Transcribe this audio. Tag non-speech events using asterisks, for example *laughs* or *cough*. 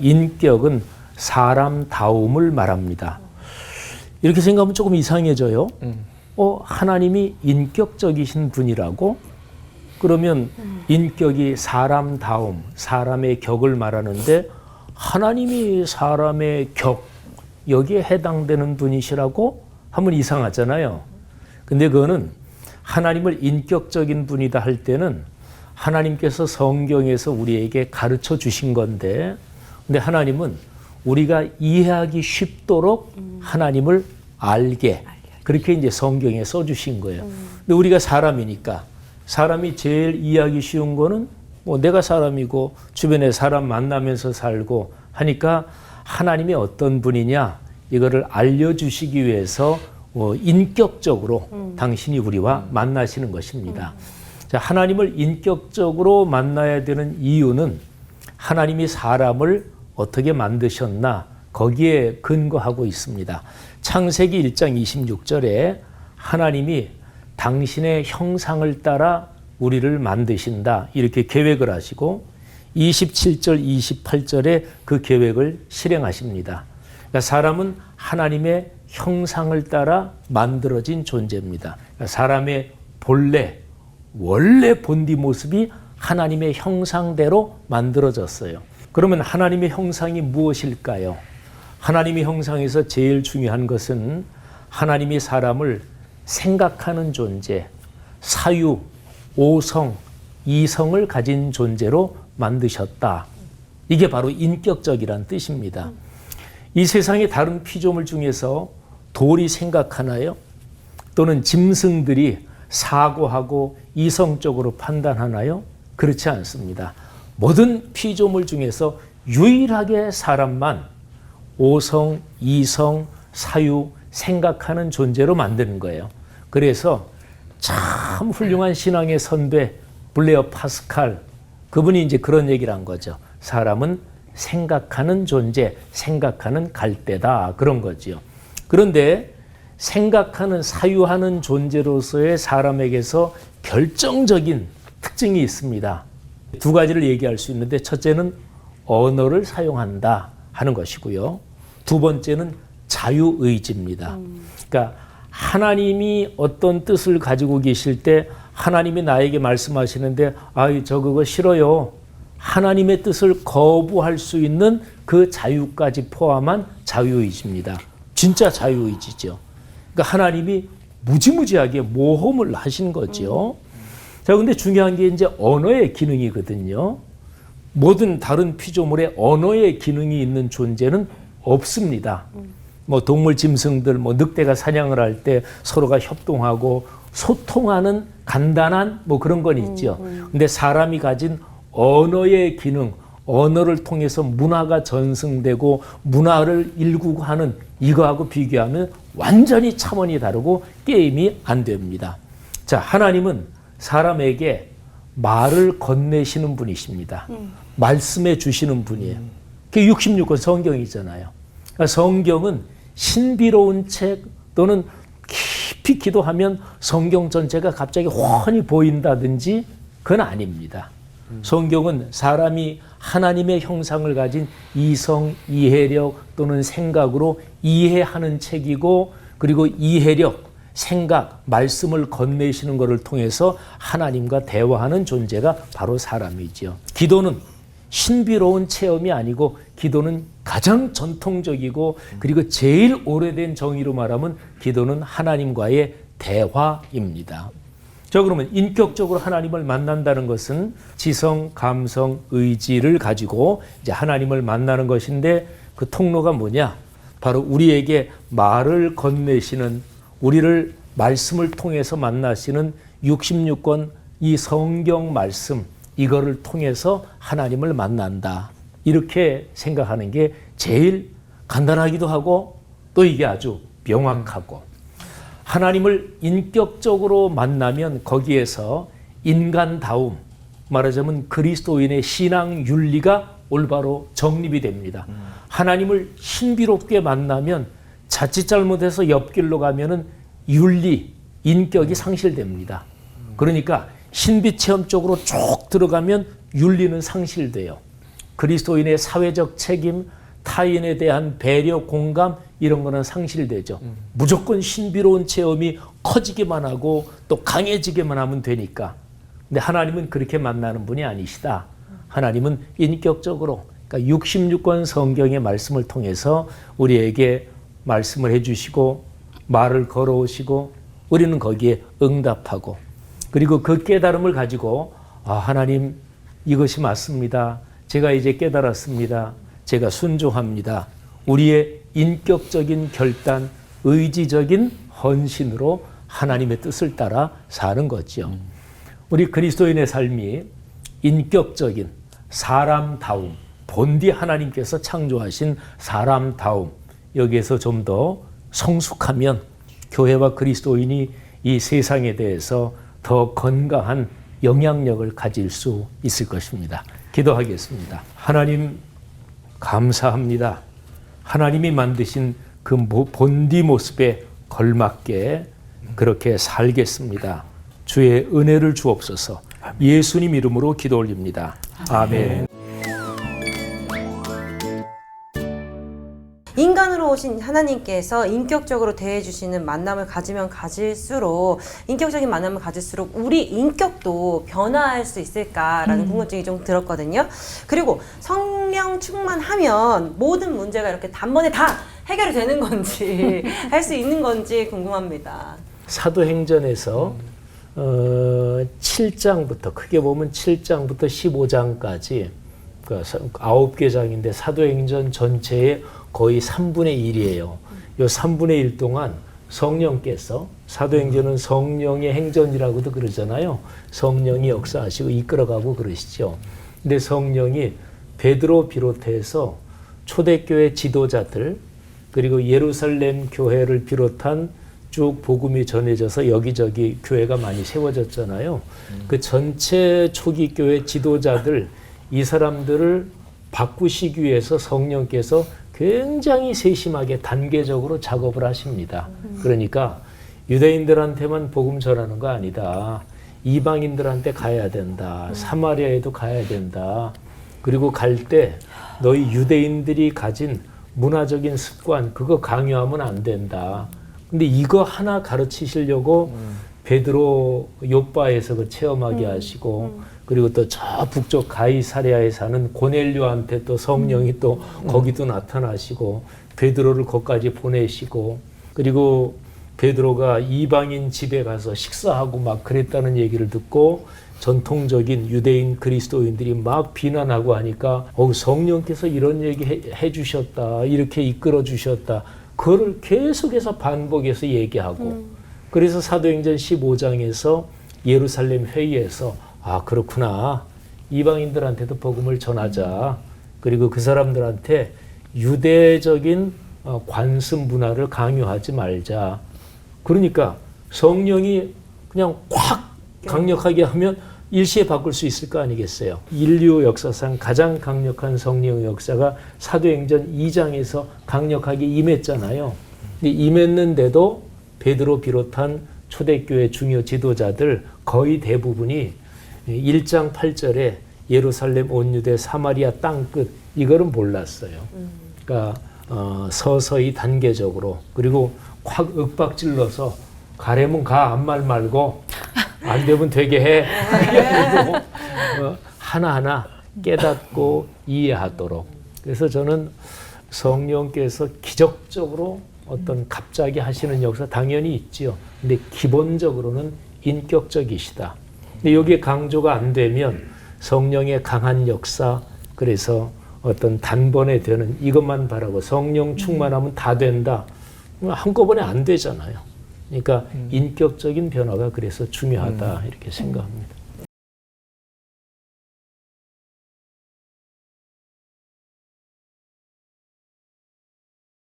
인격은 사람다움을 말합니다. 이렇게 생각하면 조금 이상해져요. 어, 하나님이 인격적이신 분이라고? 그러면 인격이 사람다움, 사람의 격을 말하는데 하나님이 사람의 격, 여기에 해당되는 분이시라고 하면 이상하잖아요. 근데 그거는 하나님을 인격적인 분이다 할 때는 하나님께서 성경에서 우리에게 가르쳐 주신 건데, 근데 하나님은 우리가 이해하기 쉽도록 하나님을 알게 그렇게 이제 성경에 써주신 거예요. 근데 우리가 사람이니까 사람이 제일 이해하기 쉬운 거는 뭐 내가 사람이고 주변에 사람 만나면서 살고 하니까 하나님이 어떤 분이냐 이거를 알려주시기 위해서 어, 인격적으로 당신이 우리와 만나시는 것입니다. 자, 하나님을 인격적으로 만나야 되는 이유는 하나님이 사람을 어떻게 만드셨나 거기에 근거하고 있습니다. 창세기 1장 26절에 하나님이 당신의 형상을 따라 우리를 만드신다 이렇게 계획을 하시고 27절 28절에 그 계획을 실행하십니다. 그러니까 사람은 하나님의 형상을 따라 만들어진 존재입니다. 그러니까 사람의 본래 원래 본디 모습이 하나님의 형상대로 만들어졌어요. 그러면 하나님의 형상이 무엇일까요? 하나님의 형상에서 제일 중요한 것은 하나님이 사람을 생각하는 존재, 사유, 오성, 이성을 가진 존재로 만드셨다. 이게 바로 인격적이란 뜻입니다. 이 세상의 다른 피조물 중에서 돌이 생각하나요? 또는 짐승들이 사고하고 이성적으로 판단하나요? 그렇지 않습니다. 모든 피조물 중에서 유일하게 사람만 오성, 이성, 사유, 생각하는 존재로 만드는 거예요. 그래서 참 훌륭한 신앙의 선배 블레어 파스칼 그분이 이제 그런 얘기를 한 거죠. 사람은 생각하는 존재, 생각하는 갈대다 그런 거지요. 그런데 생각하는 사유하는 존재로서의 사람에게서 결정적인 특징이 있습니다. 두 가지를 얘기할 수 있는데 첫째는 언어를 사용한다 하는 것이고요. 두 번째는 자유의지입니다. 그러니까 하나님이 어떤 뜻을 가지고 계실 때 하나님이 나에게 말씀하시는데 아이 저 그거 싫어요. 하나님의 뜻을 거부할 수 있는 그 자유까지 포함한 자유의지입니다. 진짜 자유의지죠. 그러니까 하나님이 무지무지하게 모험을 하신 거죠. 자, 근데 중요한 게 이제 언어의 기능이거든요. 모든 다른 피조물에 언어의 기능이 있는 존재는 없습니다. 뭐 동물, 짐승들, 뭐 늑대가 사냥을 할 때 서로가 협동하고 소통하는 간단한 뭐 그런 건 있죠. 근데 사람이 가진 언어의 기능, 언어를 통해서 문화가 전승되고 문화를 일구고 하는 이거하고 비교하면 완전히 차원이 다르고 게임이 안 됩니다. 자, 하나님은 사람에게 말을 건네시는 분이십니다. 말씀해 주시는 분이에요. 그게 66권 성경이잖아요. 그러니까 성경은 신비로운 책 또는 깊이 기도하면 성경 전체가 갑자기 훤히 보인다든지 그건 아닙니다. 성경은 사람이 하나님의 형상을 가진 이성, 이해력 또는 생각으로 이해하는 책이고 그리고 이해력, 생각, 말씀을 건네시는 것을 통해서 하나님과 대화하는 존재가 바로 사람이지요. 기도는 신비로운 체험이 아니고 기도는 가장 전통적이고 그리고 제일 오래된 정의로 말하면 기도는 하나님과의 대화입니다. 자, 그러면 인격적으로 하나님을 만난다는 것은 지성, 감성, 의지를 가지고 이제 하나님을 만나는 것인데 그 통로가 뭐냐? 바로 우리에게 말을 건네시는 우리를 말씀을 통해서 만나시는 66권 이 성경 말씀 이거를 통해서 하나님을 만난다. 이렇게 생각하는 게 제일 간단하기도 하고 또 이게 아주 명확하고 하나님을 인격적으로 만나면 거기에서 인간다움 말하자면 그리스도인의 신앙 윤리가 올바로 정립이 됩니다. 하나님을 신비롭게 만나면 자칫 잘못해서 옆길로 가면은 윤리, 인격이 상실됩니다. 그러니까 신비 체험 쪽으로 쭉 들어가면 윤리는 상실돼요. 그리스도인의 사회적 책임, 타인에 대한 배려, 공감 이런 거는 상실되죠. 무조건 신비로운 체험이 커지기만 하고 또 강해지기만 하면 되니까. 근데 하나님은 그렇게 만나는 분이 아니시다. 하나님은 인격적으로 그러니까 66권 성경의 말씀을 통해서 우리에게 말씀을 해주시고 말을 걸어오시고 우리는 거기에 응답하고 그리고 그 깨달음을 가지고 아 하나님 이것이 맞습니다. 제가 이제 깨달았습니다. 제가 순종합니다. 우리의 인격적인 결단, 의지적인 헌신으로 하나님의 뜻을 따라 사는 거죠. 우리 그리스도인의 삶이 인격적인 사람다움, 본디 하나님께서 창조하신 사람다움, 여기에서 좀 더 성숙하면 교회와 그리스도인이 이 세상에 대해서 더 건강한 영향력을 가질 수 있을 것입니다. 기도하겠습니다. 하나님, 감사합니다. 하나님이 만드신 그 모- 본디 모습에 걸맞게 그렇게 살겠습니다. 주의 은혜를 주옵소서. 예수님 이름으로 기도 올립니다. 아멘. 인간으로 오신 하나님께서 인격적으로 대해주시는 만남을 가지면 가질수록 인격적인 만남을 가질수록 우리 인격도 변화할 수 있을까라는 궁금증이 좀 들었거든요. 그리고 성령 충만하면 모든 문제가 이렇게 단번에 다 해결이 되는 건지 *laughs* 할 수 있는 건지 궁금합니다. 사도행전에서 어, 7장부터 크게 보면 7장부터 15장까지 그 아홉 개 장인데 사도행전 전체의 거의 3분의 1이에요. 요 3분의 1 동안 성령께서 사도행전은 성령의 행전이라고도 그러잖아요. 성령이 역사하시고 이끌어가고 그러시죠. 근데 성령이 베드로 비롯해서 초대교회 지도자들 그리고 예루살렘 교회를 비롯한 쭉 복음이 전해져서 여기저기 교회가 많이 세워졌잖아요. 그 전체 초기 교회 지도자들 이 사람들을 바꾸시기 위해서 성령께서 굉장히 세심하게 단계적으로 작업을 하십니다. 그러니까 유대인들한테만 복음 전하는 거 아니다. 이방인들한테 가야 된다. 사마리아에도 가야 된다. 그리고 갈 때 너희 유대인들이 가진 문화적인 습관 그거 강요하면 안 된다. 근데 이거 하나 가르치시려고 베드로 요바에서 그 체험하게 하시고 그리고 또 저 북쪽 가이사랴에 사는 고넬료한테 또 성령이 또 거기도 나타나시고 베드로를 거기까지 보내시고 그리고 베드로가 이방인 집에 가서 식사하고 막 그랬다는 얘기를 듣고 전통적인 유대인 그리스도인들이 막 비난하고 하니까 어 성령께서 이런 얘기 해, 해 주셨다 이렇게 이끌어 주셨다. 그거를 계속해서 반복해서 얘기하고 그래서 사도행전 15장에서 예루살렘 회의에서 아 그렇구나 이방인들한테도 복음을 전하자 그리고 그 사람들한테 유대적인 어, 관습 문화를 강요하지 말자 그러니까 성령이 그냥 확 강력하게 하면 일시에 바꿀 수 있을 거 아니겠어요. 인류 역사상 가장 강력한 성령의 역사가 사도행전 2장에서 강력하게 임했잖아요. 임했는데도 베드로 비롯한 초대교회 중요 지도자들 거의 대부분이 1장 8절에 예루살렘 온 유대 사마리아 땅 끝 이거는 몰랐어요. 그러니까 어, 서서히 단계적으로 그리고 확 윽박질러서 가려면 가 아무 말 말고 안 되면 되게 해. 어, 하나하나 깨닫고 이해하도록. 그래서 저는 성령께서 기적적으로 어떤 갑자기 하시는 역사 당연히 있지요. 근데 기본적으로는 인격적이시다. 근데 여기에 강조가 안 되면 성령의 강한 역사, 그래서 어떤 단번에 되는 이것만 바라고 성령 충만하면 다 된다. 한꺼번에 안 되잖아요. 그러니까 인격적인 변화가 그래서 중요하다 이렇게 생각합니다.